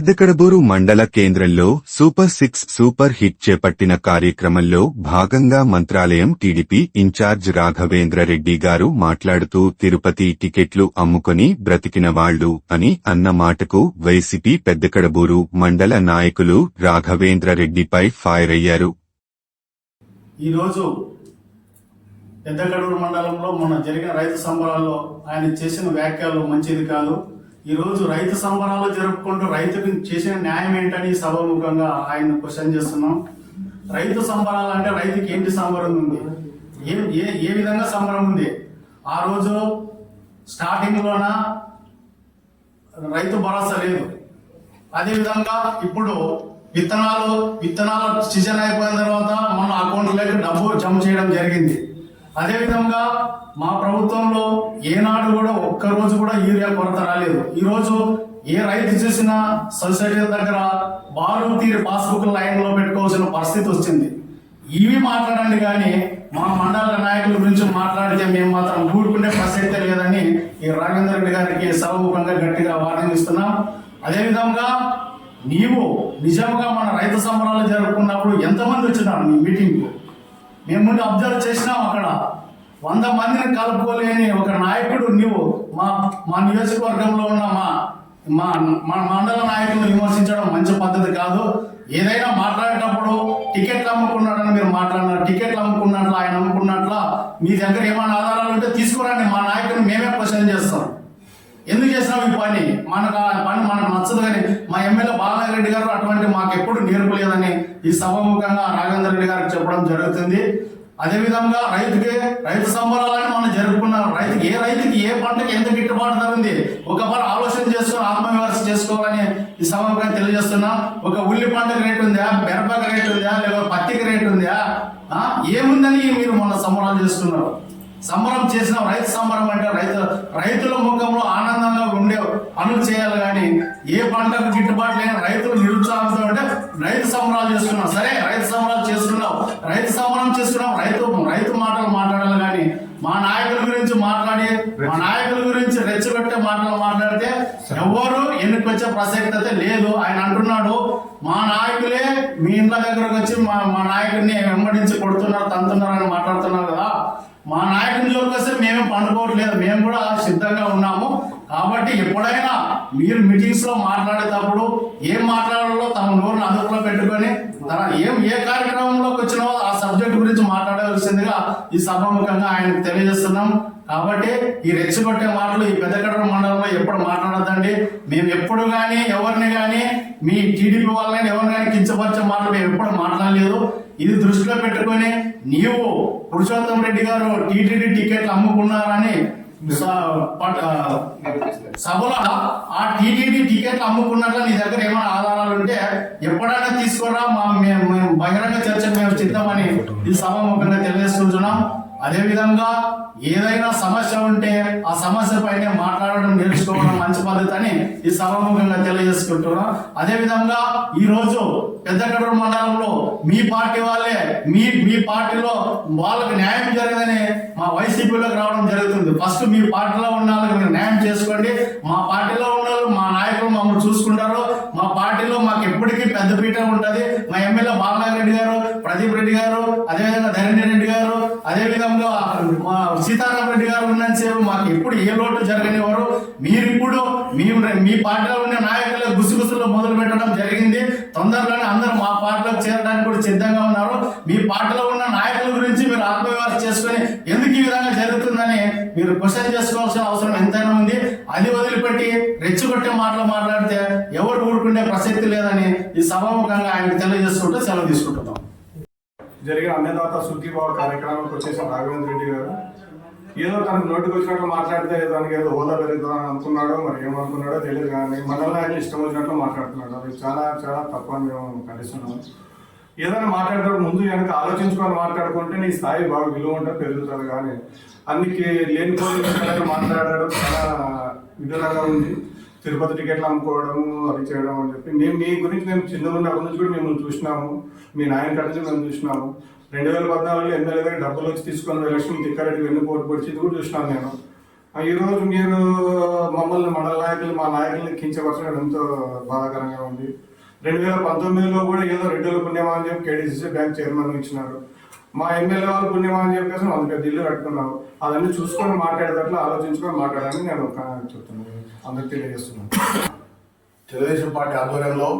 పెద్దకడబూరు మండల కేంద్రంలో super six super hit చేపట్టిన కార్యక్రమంలో భాగంగా మంత్రాలయం టీడీపీ ఇన్ఛార్జ్ రాఘవేంద్ర రెడ్డి గారు మాట్లాడుతూ తిరుపతి టికెట్లు అమ్ముకొని బ్రతికిన వాళ్ళు అని అన్న మాటకు వైసీపీ పెద్దకడబూరు మండల నాయకులు రాఘవేంద్ర రెడ్డిపై ఫైర్ అయ్యారు. ఈరోజు మండలంలో మొన్న జరిగిన రైతు సంబరాల్లో ఆయన చేసిన వ్యాఖ్యలు మంచిది కాదు. ఈరోజు రైతు సంబరాలు జరుపుకుంటూ రైతుకు చేసిన న్యాయం ఏంటని సభాముఖంగా ఆయన క్వశ్చన్ చేస్తున్నాం. రైతు సంబరాలు అంటే రైతుకి ఏంటి సంబరం ఉంది? ఏ ఏ ఏ విధంగా సంబరం ఉంది? ఆ రోజు స్టార్టింగ్లోన రైతు భరోసా లేదు. అదేవిధంగా ఇప్పుడు విత్తనాలు విత్తనాల సీజన్ అయిపోయిన తర్వాత మన అకౌంట్లోకి డబ్బు జమ చేయడం జరిగింది. అదేవిధంగా మా ప్రభుత్వంలో ఏనాడు కూడా ఒక్క రోజు కూడా యూరియా కొరత రాలేదు. ఈ రోజు ఏ రైతు చూసినా సొసైటీ దగ్గర బారు తీరి పాస్బుక్ లైన్లో పెట్టుకోవాల్సిన పరిస్థితి వచ్చింది. ఇవి మాట్లాడండి కానీ మా మండల నాయకుల గురించి మాట్లాడితే మేము మాత్రం ఊరుకునే ప్రసక్తే లేదని ఈ రాఘవేంద్ర రెడ్డి గారికి సర్వముఖంగా గట్టిగా వార్నింగ్ ఇస్తున్నాం. అదేవిధంగా నీవు నిజంగా మన రైతు సంబరాలు జరుపుకున్నప్పుడు ఎంతమంది వచ్చినారు నీ మీటింగ్కు? మేము అబ్జర్వ్ చేసినాం అక్కడ. వంద మందిని కలుపుకోలేని ఒక నాయకుడు నువ్వు మా మా నియోజకవర్గంలో ఉన్న మా మా మా మండల నాయకులను విమర్శించడం మంచి పద్ధతి కాదు. ఏదైనా మాట్లాడేటప్పుడు టికెట్లు అమ్ముకున్నాడని మీరు మాట్లాడినారు. టికెట్లు అమ్ముకున్నట్ల ఆయన అమ్ముకున్నట్ల మీ దగ్గర ఏమైనా ఆధారాలు ఉంటే తీసుకురండి. మా నాయకుని మేమే క్వశ్చన్ చేస్తాం. ఎందుకు చేసినావు ఈ పని? మనకు ఆ పని మనకు నచ్చదు కానీ మా ఎమ్మెల్యే బాలనాథ్ రెడ్డి గారు అటువంటి మాకు ఎప్పుడు నేర్పలేదని ఈ సభాముఖంగా రాఘవేంద్ర రెడ్డి గారికి చెప్పడం జరుగుతుంది. అదేవిధంగా రైతుకి రైతు సంబరాలని మనం జరుపుకున్నాం. రైతుకి ఏ రైతుకి ఏ పంటకి ఎంత గిట్టుబాటు ధర ఉంది? ఒక ఆలోచన చేసుకుని ఆత్మవిమర్శ చేసుకోవాలని ఈ సభాముఖంగా తెలియజేస్తున్నా. ఒక ఉల్లి పంటకి రేటు ఉందా? మిరపకి రేటు ఉందా? లేదా పత్తికి రేటు ఉందా? ఏముందని మీరు మొన్న సంబరాలు చేస్తున్నారు సంబరం చేసిన రైతు సంబరం అంటే రైతు రైతుల ముఖంలో ఆనందంగా ఉండే పనులు చేయాలి కానీ ఏ పంటకు గిట్టుబాటు లేని రైతులు నిరుత్సాహంతో అంటే రైతు సంబరాలు చేస్తున్నాం. సరే రైతు సంబరాలు చేస్తున్నాం. రైతు సంబరం చేస్తున్నాం. రైతు రైతు మాటలు మాట్లాడాలి కానీ మా నాయకుల గురించి మాట్లాడి మా నాయకుల గురించి రెచ్చగొట్టే మాటలు మాట్లాడితే ఎవరు ఎన్నిక వచ్చే ప్రసక్తి అయితే లేదు. ఆయన అంటున్నాడు మా నాయకులే మీ ఇంట్ల దగ్గరకు వచ్చి మా మా నాయకుడిని వెంబడించి కొడుతున్నారు తంతున్నారు అని మాట్లాడుతున్నారు కదా. మా నాయకుని జోలికి వస్తే మేమేం పండుకోవట్లేదు. మేము కూడా సిద్ధంగా ఉన్నాము. కాబట్టి ఎప్పుడైనా మీరు మీటింగ్స్లో మాట్లాడేటప్పుడు ఏం మాట్లాడాలో తమ నోరును అదుపులో పెట్టుకొని తన ఏం ఏ కార్యక్రమంలోకి వచ్చినో ఆ సబ్జెక్ట్ గురించి మాట్లాడవలసిందిగా ఈ సభాముఖంగా ఆయనకు తెలియజేస్తున్నాం. కాబట్టి ఈ రెచ్చగొట్టే మాటలు ఈ పెద్దకడర మండలంలో ఎప్పుడు మాట్లాడద్దండి. మేము ఎప్పుడు కానీ ఎవరిని కానీ మీ టీడీపీ వాళ్ళని ఎవరిని కానీ కించపరిచే మాటలు మేము ఎప్పుడు మాట్లాడలేదు. ఇది దృష్టిలో పెట్టుకొని నీవు పురుషోత్తం రెడ్డి గారు టీటీడీ టికెట్లు అమ్ముకున్నారని ఆ, సభలో ఆ టీటీడీ టికెట్లు అమ్ముకున్నట్లు నీ దగ్గర ఏమైనా ఆధారాలు ఉంటే ఎప్పుడైనా తీసుకోరా మా మేము మేము బహిరంగ చర్చకు మేము చిత్తామని ఈ సభాముఖంగా తెలియజేస్తున్నాం అదే విధంగా ఏదైనా సమస్య ఉంటే ఆ సమస్య పైన మాట్లాడడం నేర్చుకోవడం మంచి పద్ధతి అని ఈ సభాముఖంగా తెలియజేసుకుంటున్నాం. అదే విధంగా ఈ రోజు పెద్దకడూరు మండలంలో మీ పార్టీ వాళ్ళే మీ మీ పార్టీలో వాళ్ళకి న్యాయం జరగదని మా వైసీపీలోకి రావడం జరుగుతుంది. ఫస్ట్ మీ పార్టీలో ఉన్న వాళ్ళకి మీరు న్యాయం చేసుకోండి. మా పార్టీలో ఉన్న వాళ్ళు, మా నాయకులు మమ్మల్ని చూసుకుంటారు. మా పార్టీలో మాకు ఎప్పటికీ పెద్ద పీట ఉంటుంది. మా ఎమ్మెల్యే బాలనాగ రెడ్డి గారు ప్రదీప్ రెడ్డి గారు అదేవిధంగా ధరణి రెడ్డి అదే విధంగా మా సీతారాం రెడ్డి గారు ఉన్నంతసేపు మాకు ఎప్పుడు ఏ లోటు జరగనివారు మీరు ఇప్పుడు మీ మీ పార్టీలో ఉన్న నాయకుల గుసగుసలు మొదలు పెట్టడం జరిగింది. తొందరలోనే అందరూ మా పార్టీలోకి చేరడానికి కూడా సిద్ధంగా ఉన్నారు. మీ పార్టీలో ఉన్న నాయకుల గురించి మీరు ఆత్మవిమర్శ చేసుకొని ఎందుకు ఈ విధంగా జరుగుతుందని మీరు క్వశ్చన్ చేసుకోవాల్సిన అవసరం ఎంతైనా ఉంది. అది వదిలిపెట్టి రెచ్చగొట్టే మాటలు మాట్లాడితే ఎవరు ఊరుకునే ప్రసక్తి లేదని ఈ సభాముఖంగా ఆయనకు తెలియజేసుకుంటూ సెలవు తీసుకుంటున్నాం. జరిగిన అన్నదాత శుద్ధిభావ కార్యక్రమానికి వచ్చేసిన రాఘవేంద్ర రెడ్డి గారు. ఏదో తనకు నోటికి వచ్చినట్లు మాట్లాడితే దానికి ఏదో హోదా పెరుగుతుందని అనుకున్నాడో మరి ఏమనుకున్నాడో తెలియదు కానీ మనల్ని ఆయన ఇష్టం వచ్చినట్లు మాట్లాడుతున్నాడు. అది చాలా చాలా తక్కువ అని మేము ఖండిస్తున్నాము. ఏదైనా మాట్లాడేటప్పుడు ముందు వెనక ఆలోచించుకొని మాట్లాడుకుంటే నీ స్థాయి బాగా విలువ ఉంటే పెరుగుతుంది కానీ అందుకే లేనిపోయిన మాట్లాడడం చాలా విధంగా ఉంది. తిరుపతి టికెట్లు అమ్ముకోవడము అవి చేయడం అని చెప్పి. మేము మీ గురించి మేము చిన్నగా నుండి నుంచి కూడా మిమ్మల్ని చూసినాము. మీ నాయన కాడ నుంచి మేము చూసినాము. రెండు వేల పద్నాలుగులో ఎమ్మెల్యే దగ్గర డబ్బులు వచ్చి తీసుకొని ఎలక్షన్ తిక్కారెడ్డి వెన్ను పోటీ పొడిచి కూడా చూసినాను నేను ఈరోజు మీరు మమ్మల్ని మండల నాయకులు మా నాయకుల్ని కించపరచడం ఎంతో బాధాకరంగా ఉంది. రెండు వేల పంతొమ్మిదిలో కూడా ఏదో రెడ్డిల పుణ్యమా అని చెప్పి కేడీసీసీ బ్యాంక్ చైర్మన్ ఇచ్చినారు. మా ఎమ్మెల్యే వాళ్ళు పుణ్యమా అని చెప్పేసి వాళ్ళు పెద్ద ఇల్లు కట్టుకున్నాం అవన్నీ చూసుకొని మాట్లాడేటట్లు ఆలోచించుకొని మాట్లాడాలని నేను చెప్తున్నాను. అందరికి తెలియజేస్తున్నాను. తెలుగుదేశం పార్టీ ఆధ్వర్యంలో